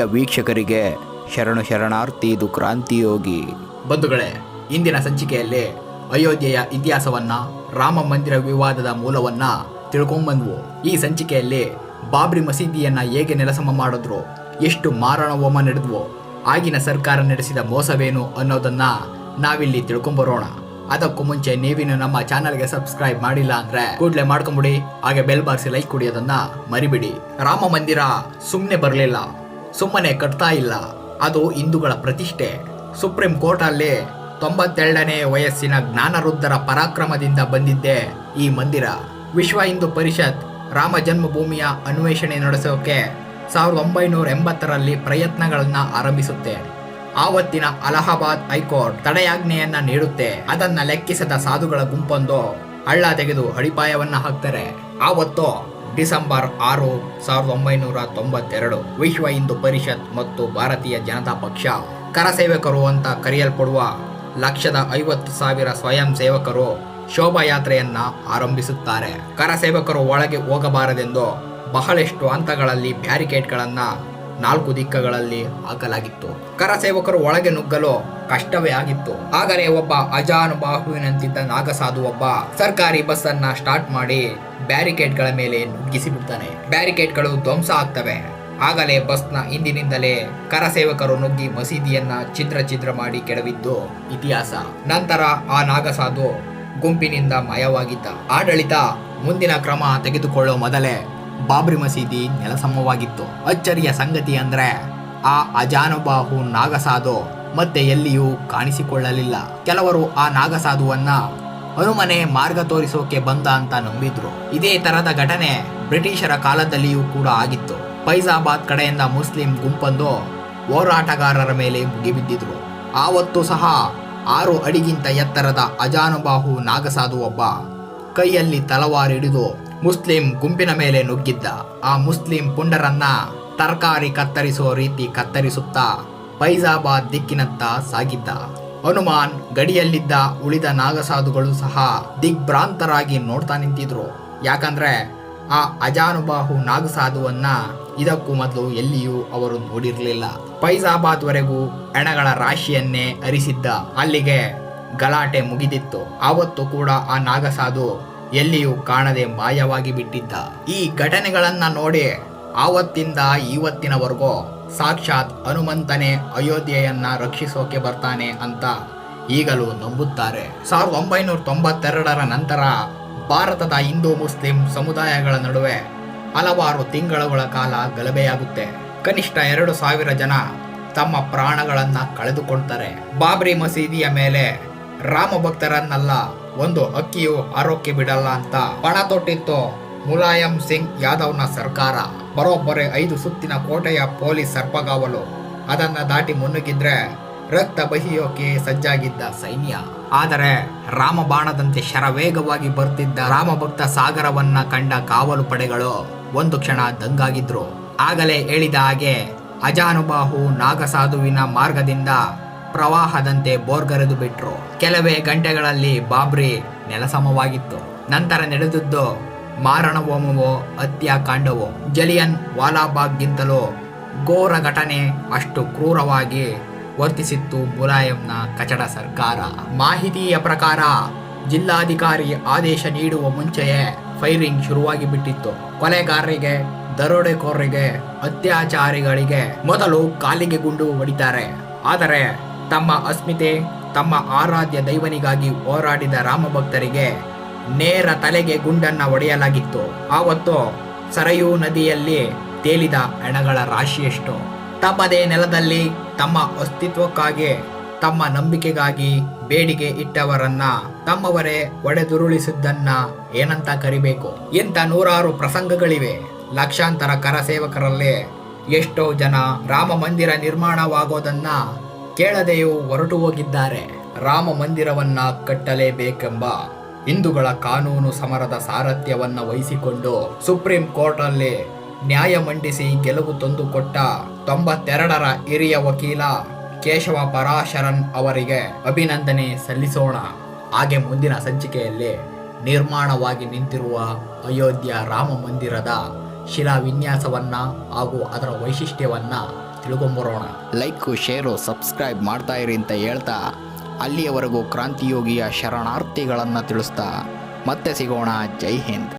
ಪ್ರಿಯ ವೀಕ್ಷಕರಿಗೆ ಶರಣು ಶರಣಾರ್ಥಿ ಇದು ಕ್ರಾಂತಿಯೋಗಿ ಬಂಧುಗಳೇ, ಇಂದಿನ ಸಂಚಿಕೆಯಲ್ಲಿ ಅಯೋಧ್ಯೆಯ ಇತಿಹಾಸವನ್ನ, ರಾಮ ಮಂದಿರ ವಿವಾದದ ಮೂಲವನ್ನ ತಿಳ್ಕೊಂಬಂದ್ವು. ಈ ಸಂಚಿಕೆಯಲ್ಲಿ ಬಾಬ್ರಿ ಮಸೀದಿಯನ್ನ ಹೇಗೆ ನೆಲಸಮ ಮಾಡಿದ್ರು, ಎಷ್ಟು ಮಾರಣ ಹೋಮ ನಡೆದ್ವು, ಆಗಿನ ಸರ್ಕಾರ ನಡೆಸಿದ ಮೋಸವೇನು ಅನ್ನೋದನ್ನ ನಾವಿಲ್ಲಿ ತಿಳ್ಕೊಂಬರೋಣ. ಅದಕ್ಕೂ ಮುಂಚೆ ನೀವಿನ್ನು ನಮ್ಮ ಚಾನಲ್ಗೆ ಸಬ್ಸ್ಕ್ರೈಬ್ ಮಾಡಿಲ್ಲ ಅಂದ್ರೆ ಕೂಡಲೇ ಮಾಡ್ಕೊಂಬಿಡಿ, ಹಾಗೆ ಬೆಲ್ ಬಾರಿಸಿ ಲೈಕ್ ಕುಡಿಯೋದನ್ನ ಮರಿಬಿಡಿ. ರಾಮ ಮಂದಿರ ಸುಮ್ಮನೆ ಬರಲಿಲ್ಲ. ಸುಮ್ಮನೆ ಕಟ್ತಾ ಇಲ್ಲ. ಅದು ಹಿಂದೂಗಳ ಪ್ರತಿಷ್ಠೆ. ಸುಪ್ರೀಂ ಕೋರ್ಟಲ್ಲಿ ತೊಂಬತ್ತೆರಡನೇ ವಯಸ್ಸಿನ ಜ್ಞಾನರುದ್ಧರ ಪರಾಕ್ರಮದಿಂದ ಬಂದಿದ್ದೆ ಈ ಮಂದಿರ. ವಿಶ್ವ ಹಿಂದೂ ಪರಿಷತ್ ರಾಮ ಜನ್ಮಭೂಮಿಯ ಅನ್ವೇಷಣೆ ನಡೆಸೋಕೆ ಸಾವಿರದ ಒಂಬೈನೂರ ಎಂಬತ್ತರಲ್ಲಿ ಪ್ರಯತ್ನಗಳನ್ನು ಆರಂಭಿಸುತ್ತೆ. ಆವತ್ತಿನ ಅಲಹಾಬಾದ್ ಹೈಕೋರ್ಟ್ ತಡೆಯಾಜ್ಞೆಯನ್ನ ನೀಡುತ್ತೆ. ಅದನ್ನ ಲೆಕ್ಕಿಸದ ಸಾಧುಗಳ ಗುಂಪೊಂದು ಹಳ್ಳ ತೆಗೆದು ಅಡಿಪಾಯವನ್ನ ಹಾಕ್ತಾರೆ. ಆವತ್ತು ಡಿಸೆಂಬರ್ ಆರು ಸಾವಿರದ ಒಂಬೈನೂರ ತೊಂಬತ್ತೆರಡು ವಿಶ್ವ ಹಿಂದೂ ಪರಿಷತ್ ಮತ್ತು ಭಾರತೀಯ ಜನತಾ ಪಕ್ಷ. ಕರಸೇವಕರು ಅಂತ ಕರೆಯಲ್ಪಡುವ ಲಕ್ಷದ ಐವತ್ತು ಸಾವಿರ ಸ್ವಯಂ ಸೇವಕರು ಶೋಭಾಯಾತ್ರೆಯನ್ನ ಆರಂಭಿಸುತ್ತಾರೆ. ಕರಸೇವಕರು ಒಳಗೆ ಹೋಗಬಾರದೆಂದು ಬಹಳಷ್ಟು ಹಂತಗಳಲ್ಲಿ ಬ್ಯಾರಿಕೇಡ್ಗಳನ್ನು ನಾಲ್ಕು ದಿಕ್ಕಗಳಲ್ಲಿ ಹಾಕಲಾಗಿತ್ತು. ಕರಸೇವಕರು ಒಳಗೆ ನುಗ್ಗಲು ಕಷ್ಟವೇ ಆಗಿತ್ತು. ಆಗಲೇ ಒಬ್ಬ ಅಜಾನುಬಾಹುವಿನಂತಿದ್ದ ನಾಗಸಾಧು ಒಬ್ಬ ಸರ್ಕಾರಿ ಬಸ್ ಅನ್ನ ಸ್ಟಾರ್ಟ್ ಮಾಡಿ ಬ್ಯಾರಿಕೇಡ್ಗಳ ಮೇಲೆ ನುಗ್ಗಿಸಿ ಬಿಡ್ತಾನೆ ಬ್ಯಾರಿಕೇಡ್ಗಳು ಧ್ವಂಸ ಆಗ್ತವೆ. ಆಗಲೇ ಬಸ್ನ ಹಿಂದಿನಿಂದಲೇ ಕರಸೇವಕರು ನುಗ್ಗಿ ಮಸೀದಿಯನ್ನ ಚಿತ್ರ ಚಿದ್ರ ಮಾಡಿ ಕೆಡವಿದ್ದು ಇತಿಹಾಸ. ನಂತರ ಆ ನಾಗಸಾಧು ಗುಂಪಿನಿಂದ ಮಾಯವಾಗಿದ್ದ. ಆಡಳಿತ ಮುಂದಿನ ಕ್ರಮ ತೆಗೆದುಕೊಳ್ಳೋ ಮೊದಲೇ ಬಾಬ್ರಿ ಮಸೀದಿ ನೆಲಸಮವಾಗಿತ್ತು. ಅಚ್ಚರಿಯ ಸಂಗತಿ ಅಂದ್ರೆ ಆ ಅಜಾನುಬಾಹು ನಾಗಸಾಧು ಮತ್ತೆ ಎಲ್ಲಿಯೂ ಕಾಣಿಸಿಕೊಳ್ಳಲಿಲ್ಲ. ಕೆಲವರು ಆ ನಾಗಸಾಧುವನ್ನ ಹನುಮನೆ, ಮಾರ್ಗ ತೋರಿಸೋಕೆ ಬಂದ ಅಂತ ನಂಬಿದ್ರು. ಇದೇ ತರದ ಘಟನೆ ಬ್ರಿಟಿಷರ ಕಾಲದಲ್ಲಿಯೂ ಕೂಡ ಆಗಿತ್ತು. ಫೈಜಾಬಾದ್ ಕಡೆಯಿಂದ ಮುಸ್ಲಿಂ ಗುಂಪೊಂದು ಹೋರಾಟಗಾರರ ಮೇಲೆ ಮುಗಿಬಿದ್ದಿದ್ರು. ಆವತ್ತು ಸಹ ಆರು ಅಡಿಗಿಂತ ಎತ್ತರದ ಅಜಾನುಬಾಹು ನಾಗಸಾಧು ಒಬ್ಬ ಕೈಯಲ್ಲಿ ತಲವಾರು ಹಿಡಿದು ಮುಸ್ಲಿಂ ಗುಂಪಿನ ಮೇಲೆ ನುಗ್ಗಿದ್ದ. ಆ ಮುಸ್ಲಿಂ ಪುಂಡರನ್ನ ತರಕಾರಿ ಕತ್ತರಿಸುವ ರೀತಿ ಕತ್ತರಿಸುತ್ತಾ ಫೈಜಾಬಾದ್ ದಿಕ್ಕಿನತ್ತ ಸಾಗಿದ್ದ. ಹನುಮಾನ್ ಗಡಿಯಲ್ಲಿದ್ದ ಉಳಿದ ನಾಗಸಾಧುಗಳು ಸಹ ದಿಗ್ಭ್ರಾಂತರಾಗಿ ನೋಡ್ತಾ ನಿಂತಿದ್ರು. ಯಾಕಂದ್ರೆ ಆ ಅಜಾನುಬಾಹು ನಾಗಸಾಧುವನ್ನ ಇದಕ್ಕೂ ಮೊದಲು ಎಲ್ಲಿಯೂ ಅವರು ನೋಡಿರಲಿಲ್ಲ. ಫೈಜಾಬಾದ್ ವರೆಗೂ ಹೆಣಗಳ ರಾಶಿಯನ್ನೇ ಅರಿಸಿದ್ದ. ಅಲ್ಲಿಗೆ ಗಲಾಟೆ ಮುಗಿದಿತ್ತು. ಆವತ್ತು ಕೂಡ ಆ ನಾಗಸಾಧು ಎಲ್ಲಿಯೂ ಕಾಣದೆ ಮಾಯವಾಗಿ ಬಿಟ್ಟಿದ್ದ. ಈ ಘಟನೆಗಳನ್ನ ನೋಡಿ ಆವತ್ತಿಂದ ಇವತ್ತಿನವರೆಗೂ ಸಾಕ್ಷಾತ್ ಹನುಮಂತನೇ ಅಯೋಧ್ಯೆಯನ್ನ ರಕ್ಷಿಸೋಕೆ ಬರ್ತಾನೆ ಅಂತ ಈಗಲೂ ನಂಬುತ್ತಾರೆ. ಸಾವಿರದ ಒಂಬೈನೂರ ತೊಂಬತ್ತೆರಡರ ನಂತರ ಭಾರತದ ಹಿಂದೂ ಮುಸ್ಲಿಂ ಸಮುದಾಯಗಳ ನಡುವೆ ಹಲವಾರು ತಿಂಗಳುಗಳ ಕಾಲ ಗಲಭೆಯಾಗುತ್ತೆ. ಕನಿಷ್ಠ ಎರಡು ಸಾವಿರ ಜನ ತಮ್ಮ ಪ್ರಾಣಗಳನ್ನ ಕಳೆದುಕೊಳ್ತಾರೆ. ಬಾಬ್ರಿ ಮಸೀದಿಯ ಮೇಲೆ ರಾಮ ಭಕ್ತರನ್ನೆಲ್ಲ ಒಂದು ಅಕ್ಕಿಯು ಆರೋಗ್ಯ ಬಿಡಲ್ಲ ಅಂತ ಪಣ ತೊಟ್ಟಿತ್ತು ಮುಲಾಯಂ ಸಿಂಗ್ ಯಾದವ್ನ ಸರ್ಕಾರ. ಬರೋಬ್ಬರಿ ಐದು ಸುತ್ತಿನ ಕೋಟೆಯ ಪೊಲೀಸ್ ಸರ್ಪಗಾವಲು. ಅದನ್ನ ದಾಟಿ ಮುನ್ನುಗ್ಗಿದ್ರೆ ರಕ್ತ ಬಹಿಯೋಕೆ ಸಜ್ಜಾಗಿದ್ದ ಸೈನ್ಯ. ಆದರೆ ರಾಮಬಾಣದಂತೆ ಶರವೇಗವಾಗಿ ಬರ್ತಿದ್ದ ರಾಮಭಕ್ತ ಸಾಗರವನ್ನ ಕಂಡ ಕಾವಲು ಪಡೆಗಳು ಒಂದು ಕ್ಷಣ ದಂಗಾಗಿದ್ರು. ಆಗಲೇ ಹೇಳಿದ ಹಾಗೆ ಅಜಾನುಬಾಹು ನಾಗಸಾಧುವಿನ ಮಾರ್ಗದಿಂದ ಪ್ರವಾಹದಂತೆ ಬೋರ್ಗರೆದು ಬಿಟ್ರು. ಕೆಲವೇ ಗಂಟೆಗಳಲ್ಲಿ ಬಾಬ್ರಿ ನೆಲಸಮವಾಗಿತ್ತು. ನಂತರ ನಡೆದದ್ದು ಮಾರಣ ಹೋಮವೋ ಹತ್ಯಾಕಾಂಡವೋ ಜಲಿಯನ್ ವಾಲಾಬಾಗ್ಗಿಂತಲೂ ಘೋರ ಘಟನೆ ಅಷ್ಟು ಕ್ರೂರವಾಗಿ ವರ್ತಿಸಿತ್ತು ಮುಲಾಯಂನ ಕಚಡ ಸರ್ಕಾರ. ಮಾಹಿತಿಯ ಪ್ರಕಾರ, ಜಿಲ್ಲಾಧಿಕಾರಿ ಆದೇಶ ನೀಡುವ ಮುಂಚೆಯೇ ಫೈರಿಂಗ್ ಶುರುವಾಗಿ ಬಿಟ್ಟಿತ್ತು. ಕೊಲೆಗಾರರಿಗೆ, ದರೋಡೆಕೋರರಿಗೆ, ಅತ್ಯಾಚಾರಿಗಳಿಗೆ ಮೊದಲು ಕಾಲಿಗೆ ಗುಂಡು ಹೊಡಿತಾರೆ. ಆದರೆ ತಮ್ಮ ಅಸ್ಮಿತೆ, ತಮ್ಮ ಆರಾಧ್ಯ ದೈವನಿಗಾಗಿ ಹೋರಾಡಿದ ರಾಮಭಕ್ತರಿಗೆ ನೇರ ತಲೆಗೆ ಗುಂಡನ್ನ ಒಡೆಯಲಾಗಿತ್ತು ಆವತ್ತು ಸರಯೂ ನದಿಯಲ್ಲಿ ತೇಲಿದ ಹೆಣಗಳ ರಾಶಿಯಷ್ಟು ತಮ್ಮದೇ ನೆಲದಲ್ಲಿ ತಮ್ಮ ಅಸ್ತಿತ್ವಕ್ಕಾಗಿ, ತಮ್ಮ ನಂಬಿಕೆಗಾಗಿ ಬೇಡಿಕೆ ಇಟ್ಟವರನ್ನ ತಮ್ಮವರೇ ಒಡೆದುರುಳಿಸಿದ್ದನ್ನ ಏನಂತ ಕರಿಬೇಕು? ಇಂಥ ನೂರಾರು ಪ್ರಸಂಗಗಳಿವೆ. ಲಕ್ಷಾಂತರ ಕರಸೇವಕರಲ್ಲೇ ಎಷ್ಟೋ ಜನ ರಾಮ ಮಂದಿರ ನಿರ್ಮಾಣವಾಗೋದನ್ನ ಕೇಳದೆಯೂ ಹೊರಟು ಹೋಗಿದ್ದಾರೆ. ರಾಮ ಮಂದಿರವನ್ನ ಕಟ್ಟಲೇಬೇಕೆಂಬ ಹಿಂದೂಗಳ ಕಾನೂನು ಸಮರದ ಸಾರಥ್ಯವನ್ನ ವಹಿಸಿಕೊಂಡು ಸುಪ್ರೀಂ ಕೋರ್ಟ್ ಅಲ್ಲಿ ನ್ಯಾಯ ಮಂಡಿಸಿ ಗೆಲುವು ತಂದುಕೊಟ್ಟ ತೊಂಬತ್ತೆರಡರ ಹಿರಿಯ ವಕೀಲ ಕೇಶವ ಪರಾಶರನ್ ಅವರಿಗೆ ಅಭಿನಂದನೆ ಸಲ್ಲಿಸೋಣ. ಹಾಗೆ ಮುಂದಿನ ಸಂಚಿಕೆಯಲ್ಲಿ ನಿರ್ಮಾಣವಾಗಿ ನಿಂತಿರುವ ಅಯೋಧ್ಯ ರಾಮ ಮಂದಿರದ ಶಿಲಾವಿನ್ಯಾಸವನ್ನ ಹಾಗೂ ಅದರ ವೈಶಿಷ್ಟ್ಯವನ್ನ ತಿಳ್ಕೊಂಬರೋಣ. ಲೈಕು, ಶೇರು, ಸಬ್ಸ್ಕ್ರೈಬ್ ಮಾಡ್ತಾ ಇರಿ ಅಂತ ಹೇಳ್ತಾ ಅಲ್ಲಿಯವರೆಗೂ ಕ್ರಾಂತಿಯೋಗಿಯ ಶರಣಾರ್ಥಿಗಳನ್ನು ತಿಳಿಸ್ತಾ ಮತ್ತೆ ಸಿಗೋಣ. ಜೈ ಹಿಂದ್.